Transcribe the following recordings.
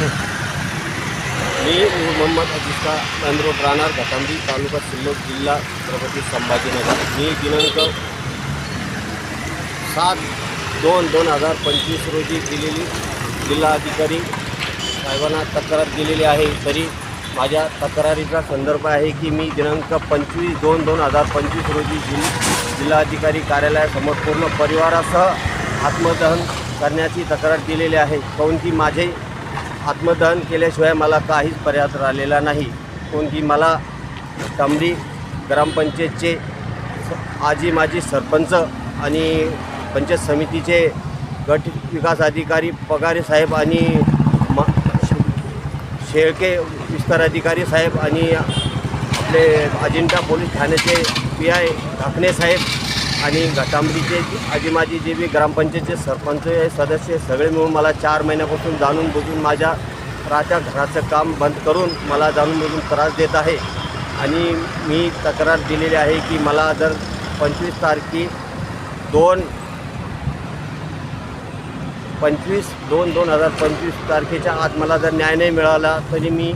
मी मोहम्मद अजिस्ता नांदरोड राहणार घटांबी तालुका सिल्लोड जिल्हा छत्रपती संभाजीनगर. मी दिनांक सात दोन दोन हजार पंचवीस रोजी दिलेली जिल्हाधिकारी साहेबांना तक्रार दिलेली आहे. तरी माझ्या तक्रारीचा संदर्भ आहे की मी दिनांक पंचवीस दोन दोन हजार पंचवीस रोजी जिल जिल्हाधिकारी कार्यालयासमोर पूर्ण परिवारासह आत्मदहन करण्याची तक्रार दिलेली आहे. काऊन की माझे आत्मदहन केल्याशिवाय मला काहीच पर्याय राहिलेला नाही. कोणती की मला तांबडी ग्रामपंचायतचे आजी माजी सरपंच आणि पंचायत समितीचे गट विकास अधिकारी पगारे साहेब आणि म शेळके विस्तार अधिकारी साहेब आणि आपले अजिंठा पोलीस ठाण्याचे पी आय ढाकणे साहेब आणि घाटांबरीचे आजी माझी जे बी ग्रामपंचायतचे सरपंच हे सदस्य सगळे मिळून मला चार महिन्यापासून जाणून बुजून माझ्या राहत्या घराचं काम बंद करून मला जाणून बुजून त्रास देत आहे. आणि मी तक्रार दिलेली आहे की मला जर पंचवीस तारखे दोन पंचवीस दोन दोन हजार पंचवीस तारखेच्या आत मला जर न्याय नाही मिळाला तरी मी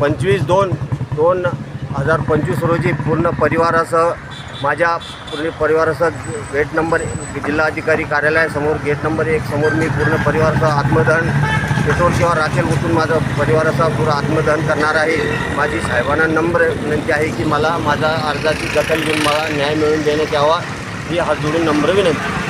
पंचवीस दोन दोन हजार पंचवीस रोजी पूर्ण परिवारासह माझ्या पूर्ण परिवारासह गेट नंबर जिल्हाधिकारी कार्यालयासमोर गेट नंबर एक समोर मी पूर्ण परिवारासह आत्मदहन पेट्रोल किंवा राखेल उठून माझं परिवारासह पूर्ण आत्मदहन करणार आहे. माझी साहेबांना नम्र विनंती आहे की मला माझा अर्जाची दखल घेऊन मला न्याय मिळवून देण्यात यावा. ही हात जोडून नम्र विनंती.